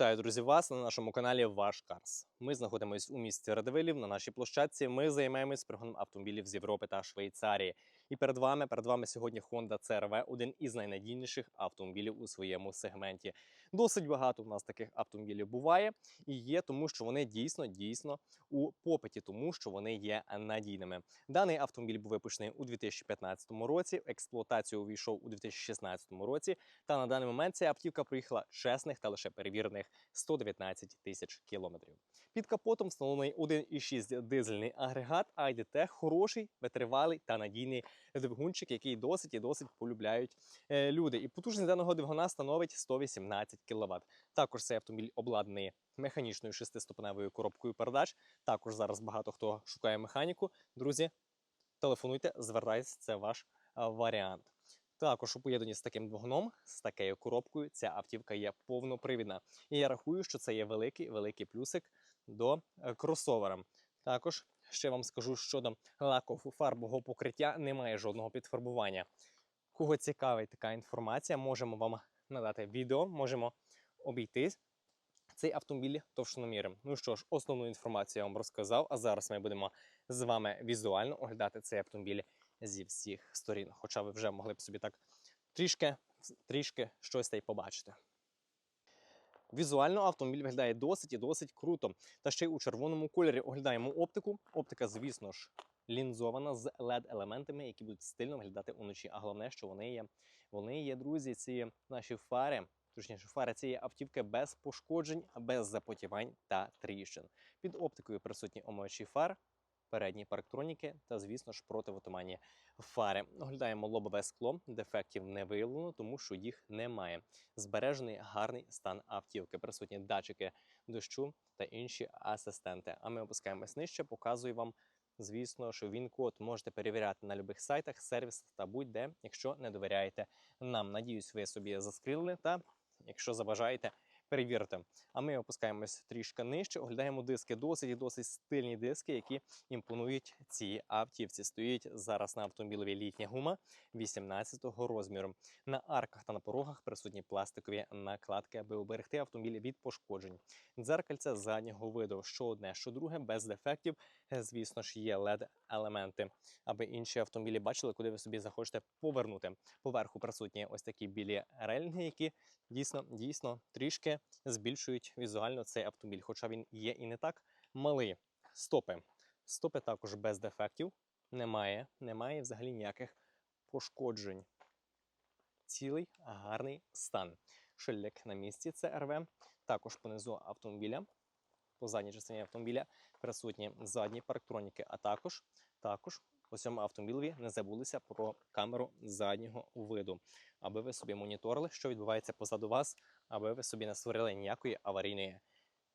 Вітаю, друзі, вас на нашому каналі Ваш Карс. Ми знаходимося у місті Радивилів на нашій площадці. Ми займаємось пригоном автомобілів з Європи та Швейцарії. І перед вами перед вами сьогодні Honda CR-V, один із найнадійніших автомобілів у своєму сегменті. Досить багато в нас таких автомобілів буває і є, тому що вони дійсно дійсно у попиті, тому що вони є надійними. Даний автомобіль був випущений у 2015 році. В експлуатацію увійшов у 2016 році. Та на даний момент ця автівка проїхала чесних та лише перевірених 119 тисяч кілометрів. Під капотом встановлений 1,6 дизельний агрегат IDT, хороший, витривалий та надійний двигунчик, який досить і досить полюбляють е, люди. І потужність даного двигуна становить 118 кВт. Також цей автомобіль обладнаний механічною шестиступеневою коробкою передач. Також зараз багато хто шукає механіку. Друзі, телефонуйте, звертайтеся, це ваш варіант. Також у поєднанні з таким двигуном, з такою коробкою, ця автівка є повнопривідна. І я рахую, що це є великий великий плюсик до е, кросовера. Також ще вам скажу щодо лаково-фарбового покриття, немає жодного підфарбування. Кого цікавить така інформація, можемо вам надати відео, можемо обійтись цей автомобіль товщиноміром. Ну що ж, основну інформацію я вам розказав, а зараз ми будемо з вами візуально оглядати цей автомобіль зі всіх сторін. Хоча ви вже могли б собі так трішки, трішки щось та й побачити. Візуально автомобіль виглядає досить і досить круто. Та ще й у червоному кольорі оглядаємо оптику. Оптика, звісно ж, лінзована з LED-елементами, які будуть стильно виглядати уночі. А головне, що вони є, вони є, друзі, ці наші фари. Точніше, фари цієї автівки без пошкоджень, без запотівань та тріщин. Під оптикою присутні омивачі фар, передні парктроніки та, звісно ж, противотуманні фари. Оглядаємо лобове скло. Дефектів не виявлено, тому що їх немає. Збережений гарний стан автівки. Присутні датчики дощу та інші асистенти. А ми опускаємось нижче, показую вам. Звісно, що він код можете перевіряти на будь-яких сайтах, сервісах та будь-де, якщо не довіряєте нам. Надіюсь, ви собі заскрили та якщо забажаєте, перевірте. А ми опускаємось трішки нижче, оглядаємо диски, досить і досить стильні диски, які імпонують цій автівці. Стоїть зараз на автомобілеві літня гума 18-го розміру. На арках та на порогах присутні пластикові накладки, аби уберегти автомобіль від пошкоджень. Дзеркальце заднього виду, що одне, що друге, без дефектів. Звісно ж, є LED-елементи, аби інші автомобілі бачили, куди ви собі захочете повернути. Поверху присутні ось такі білі релінги, які дійсно дійсно трішки збільшують візуально цей автомобіль, хоча він є і не так малий. Стопи. Стопи також без дефектів. Немає, немає взагалі ніяких пошкоджень. Цілий гарний стан. Шильник на місці це РВ. Також понизу автомобіля, по задній частині автомобіля присутні задні парктроніки, а також, також по цьому автомобілі не забулися про камеру заднього виду, аби ви собі моніторили, що відбувається позаду вас, аби ви собі не створили ніякої аварійної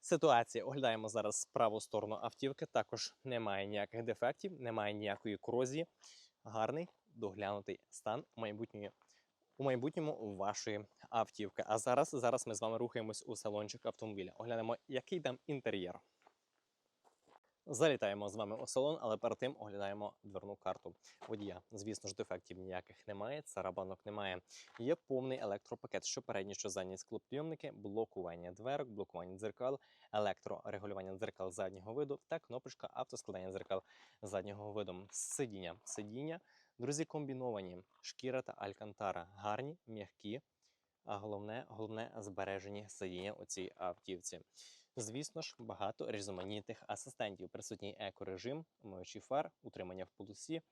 ситуації. Оглядаємо зараз праву сторону автівки. Також немає ніяких дефектів, немає ніякої корозії. Гарний доглянутий стан майбутньої. У майбутньому вашої автівки. А зараз, зараз ми з вами рухаємось у салончик автомобіля. Оглянемо, який там інтер'єр. Залітаємо з вами у салон, але перед тим оглядаємо дверну карту водія. Звісно ж, дефектів ніяких немає, царабанок немає. Є повний електропакет, що передні, що задні склопідйомники, блокування дверок, блокування дзеркал, електрорегулювання дзеркал заднього виду та кнопочка автоскладання дзеркал заднього виду. Сидіння. Сидіння, друзі, комбіновані. Шкіра та алькантара гарні, м'які. А головне, головне збережені сидіння у цій автівці. Звісно ж, багато різноманітних асистентів. Присутній екорежим, омивачі фар, утримання в полосі,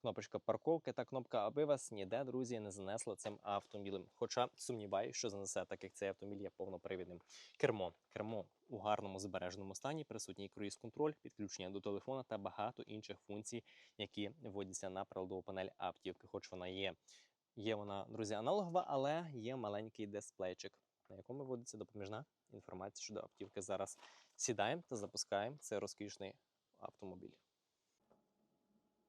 кнопочка парковки та кнопка, аби вас ніде, друзі, не занесло цим автомобілем. Хоча сумніваюся, що занесе, так як цей автомобіль є повнопривідним. Кермо. Кермо у гарному збереженому стані, присутній круїз-контроль, підключення до телефона та багато інших функцій, які вводяться на приладову панель автівки. Хоч вона є. Є вона, друзі, аналогова, але є маленький дисплейчик, на якому вводиться допоміжна інформація щодо автівки. Зараз сідаємо та запускаємо цей розкішний автомобіль.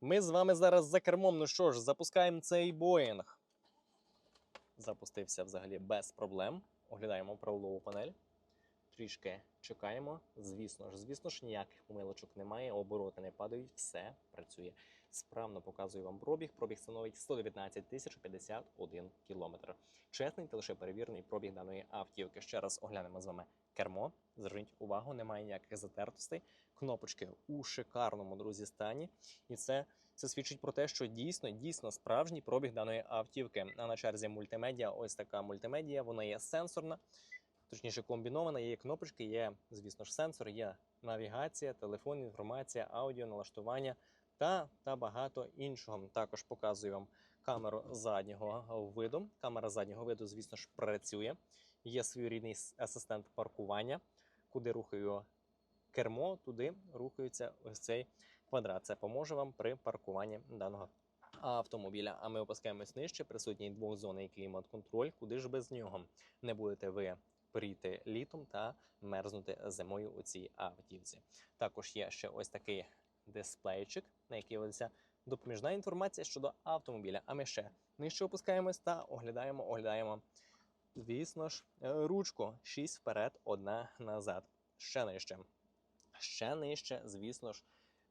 Ми з вами зараз за кермом. Ну що ж, запускаємо цей Боїнг. Запустився взагалі без проблем. Оглядаємо правилову панель. трішки чекаємо. Звісно ж, звісно ж, ніяких помилочок немає, обороти не падають, все працює. Справно показую вам пробіг. Пробіг становить 119 тисяч 51 кілометр. Чесний та лише перевірений пробіг даної автівки. Ще раз оглянемо з вами кермо. Зверніть увагу, немає ніяких затертостей. Кнопочки у шикарному друзі стані, і це, це свідчить про те, що дійсно, дійсно справжній пробіг даної автівки. А на черзі мультимедіа, ось така мультимедіа, вона є сенсорна, точніше комбінована. Є кнопочки, є, звісно ж, сенсор, є навігація, телефон, інформація, аудіо, налаштування та, та багато іншого. Також показую вам камеру заднього виду. Камера заднього виду, звісно ж, працює. Є своєрідний асистент паркування, куди рухаю кермо, туди рухається ось цей квадрат. Це поможе вам при паркуванні даного автомобіля. А ми опускаємось нижче. Присутній двохзонний клімат-контроль. Куди ж без нього не будете ви прийти літом та мерзнути зимою у цій автівці. Також є ще ось такий дисплейчик, на який ведеться допоміжна інформація щодо автомобіля. А ми ще нижче опускаємось та оглядаємо, оглядаємо. Звісно ж, е, ручку 6 вперед, одна назад. Ще нижче. Ще нижче, звісно ж,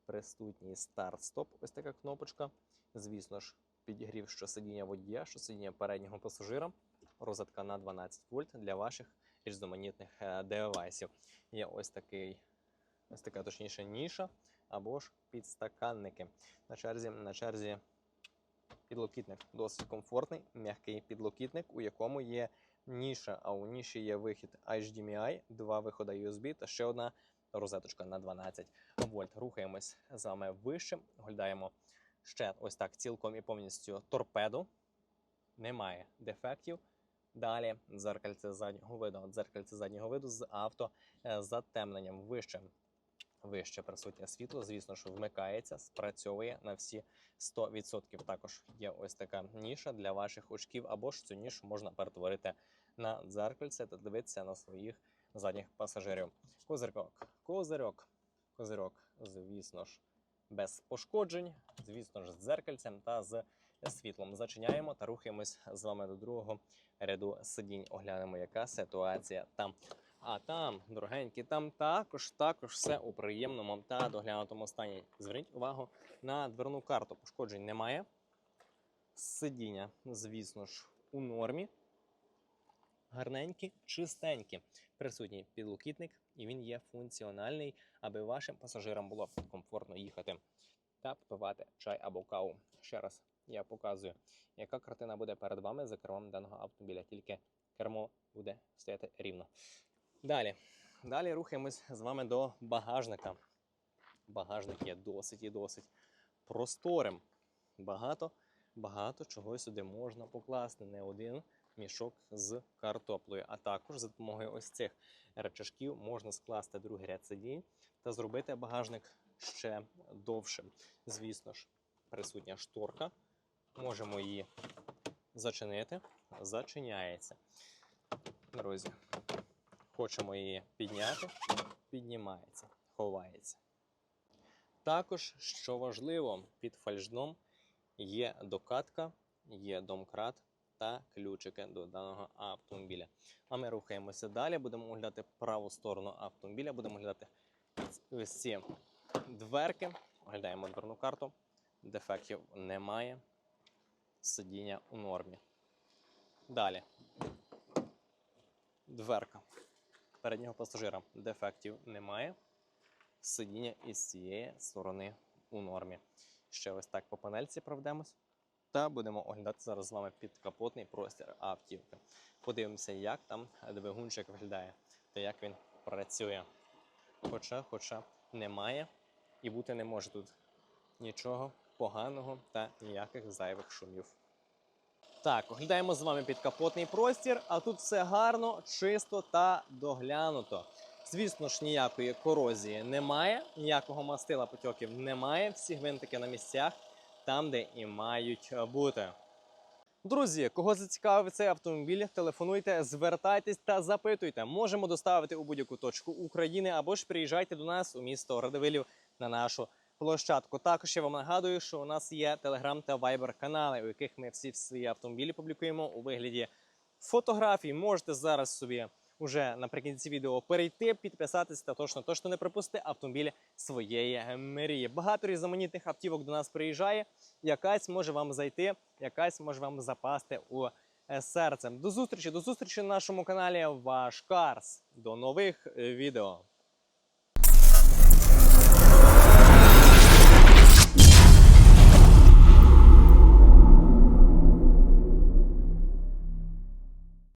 присутній старт-стоп. Ось така кнопочка. Звісно ж, підігрів що сидіння водія, що сидіння переднього пасажира. Розетка на 12 вольт для ваших різноманітних е, девайсів. Є ось такий, ось така точніше ніша або ж підстаканники. На черзі, на черзі підлокітник досить комфортний, м'який підлокітник, у якому є ніша, а у ніші є вихід HDMI, два виходи USB та ще одна розеточка на 12 вольт. Рухаємось з вами вище, оглядаємо ще ось так цілком і повністю торпеду. Немає дефектів. Далі дзеркальце заднього виду. Дзеркальце заднього виду з авто е, вище. Вище присутнє світло, звісно, що вмикається, спрацьовує на всі 100%. Також є ось така ніша для ваших очків, або ж цю нішу можна перетворити на дзеркальце та дивитися на своїх задніх пасажирів. Козирьок, козирьок, козирьок, звісно ж, без пошкоджень, звісно ж, з дзеркальцем та з світлом. Зачиняємо та рухаємось з вами до другого ряду сидінь. Оглянемо, яка ситуація там. А там, дорогенькі, там також, також все у приємному та доглянутому стані. Зверніть увагу на дверну карту. Пошкоджень немає. Сидіння, звісно ж, у нормі. Гарненькі, чистенькі. Присутній підлокітник, і він є функціональний, аби вашим пасажирам було комфортно їхати та попивати чай або каву. Ще раз я показую, яка картина буде перед вами за кермом даного автомобіля. Тільки кермо буде стояти рівно. Далі. Далі рухаємось з вами до багажника. Багажник є досить і досить просторим. Багато, багато чого сюди можна покласти. Не один мішок з картоплею. А також за допомогою ось цих речашків можна скласти другий ряд сидінь та зробити багажник ще довшим. Звісно ж, присутня шторка. Можемо її зачинити. Зачиняється. Друзі, хочемо її підняти, піднімається, ховається. Також, що важливо, під фальшдом є докатка, є домкрат та ключики до даного автомобіля. А ми рухаємося далі, будемо оглядати праву сторону автомобіля, будемо оглядати ось дверки. Оглядаємо дверну карту. Дефектів немає. Сидіння у нормі. Далі. Дверка. Переднього пасажира дефектів немає. Сидіння із цієї сторони у нормі. Ще ось так по панельці проведемось. Та будемо оглядати зараз з вами підкапотний простір автівки. Подивимося, як там двигунчик виглядає та як він працює. Хоча, хоча немає і бути не може тут нічого поганого та ніяких зайвих шумів. Так, оглядаємо з вами підкапотний простір, а тут все гарно, чисто та доглянуто. Звісно ж, ніякої корозії немає, ніякого мастила потьоків немає. Всі гвинтики на місцях, там, де і мають бути. Друзі, кого зацікавив цей автомобіль, телефонуйте, звертайтесь та запитуйте. Можемо доставити у будь-яку точку України або ж приїжджайте до нас у місто Радивилів на нашу площадку. Також я вам нагадую, що у нас є Telegram та Viber канали, у яких ми всі свої автомобілі публікуємо у вигляді фотографій. Можете зараз собі уже наприкінці відео перейти, підписатися та точно точно не пропусти автомобіль своєї мрії. Багато різноманітних автівок до нас приїжджає. Якась може вам зайти, якась може вам запасти у е, серце. До зустрічі, до зустрічі на нашому каналі Ваш Карс. До нових е, відео.